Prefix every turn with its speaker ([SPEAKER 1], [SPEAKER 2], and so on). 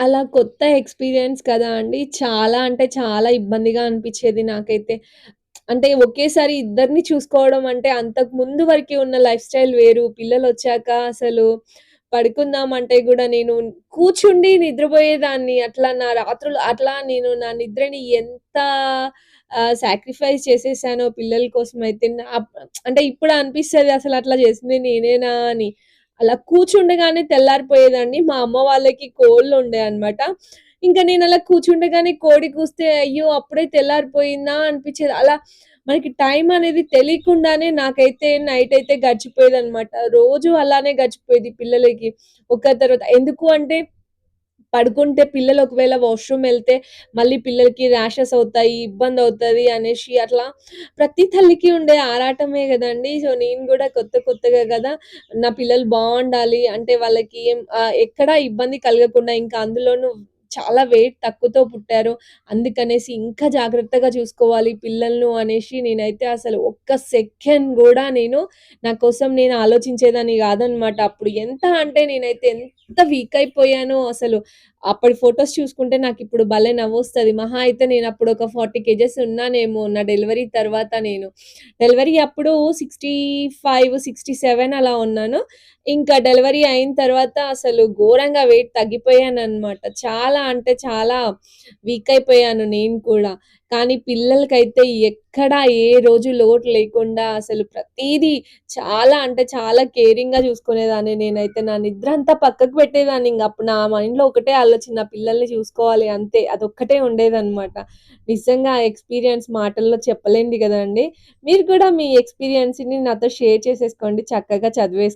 [SPEAKER 1] అలా కొత్త ఎక్స్‌పీరియన్స్ కదా అండి. చాలా అంటే చాలా ఇబ్బందిగా అనిపిచ్చేది నాకైతే. అంటే ఒకేసారి ఇద్దరిని చూసుకోవడం అంటే అంతకు ముందు వరకి ఉన్న లైఫ్ స్టైల్ వేరు. పిల్లలొచ్చాక అసలు పడుకుందామంటే గూడా నేను కూర్చుండి నిద్రబోయేదాన్ని. అట్లా నా రాత్రులు అట్లా నేను నా నిద్రని ఎంత ఆహ్, సాక్రిఫైస్ చేసేసానో పిల్లల కోసమయితే నా అంటే ఇప్పుడు అనిపిస్తది అసలు అట్లా చేసింది నేనేనా అని. అలా కూర్చుండగానే తెల్లారిపోయేదాన్ని మా అమ్మ వాళ్ళకి కోళ్ళుండే అన్నమాట. నేను అలా కూర్చుండగానే కోడి కూస్తే అయ్యో! అప్పుడే తెల్లారిపోయిందా అనిపించేది అలా మనకి టైం అనేది తెలియకుండానే నాకైతే నైట్ అయితే గడిచిపోయేది అనమాట రోజు అలానే గడిచిపోయేది పిల్లలకి. ఒక తర్వాత ఎందుకు అంటే పడుకుంటే పిల్లలు ఒకవేళ వాష్‌రూమ్ వెళ్తే మళ్ళీ పిల్లలకి ర్యాషెస్ అవుతాయి, ఇబ్బంది అవుతుంది అనేసి అట్లా ప్రతి తల్లికి ఉండే ఆరాటమే కదండి. సో, నేను కూడా కొత్త కొత్తగా కదా నా పిల్లలు బాగుండాలి. అంటే వాళ్ళకి ఏం ఎక్కడ ఇబ్బంది కలగకుండా ఇంకా అందులోనూ చాలా వెయిట్ తక్కువతో పుట్టారు. అందుకనేసి ఇంకా జాగ్రత్తగా చూసుకోవాలి పిల్లలను అనేసి నేనైతే అసలు ఒక్క సెకండ్ కూడా నేను నా కోసం నేను ఆలోచించేదాన్ని కాదనమాట అప్పుడు ఎంత అంటే నేనైతే ఎంత వీక్ అయిపోయానో అసలు. అప్పటి ఫొటోస్ చూసుకుంటే నాకు ఇప్పుడు భలే నవ్వుస్తుంది మహా అయితే నేను అప్పుడు ఒక 40 కేజెస్ ఉన్నానేమో నా డెలివరీ తర్వాత నేను. డెలివరీ అప్పుడు 65, 67 అలా ఉన్నాను. ఇంకా డెలివరీ అయిన తర్వాత అసలు ఘోరంగా వెయిట్ తగ్గిపోయాను అనమాట చాలా అంటే చాలా వీక్ అయిపోయాను నేను కూడా. కానీ పిల్లలకైతే ఎక్కడ ఏ రోజు లోటు లేకుండా అసలు ప్రతిదీ చాలా అంటే చాలా కేరింగ్‌గా చూసుకునేదాన్ని నేనైతే. నా నిద్ర అంతా పక్కకు పెట్టేదాన్ని. ఇంక అప్పుడు నా మైండ్‌లో ఒకటే ఆలోచన నా పిల్లల్ని చూసుకోవాలి అంతే. అదొక్కటే ఉండేదన్నమాట. నిజంగా ఎక్స్‌పీరియన్స్ మాటల్లో చెప్పలేండి కదండి మీరు కూడా మీ ఎక్స్‌పీరియన్స్‌ని నాతో షేర్ చేసేసుకోండి. చక్కగా చదివేసుకోండి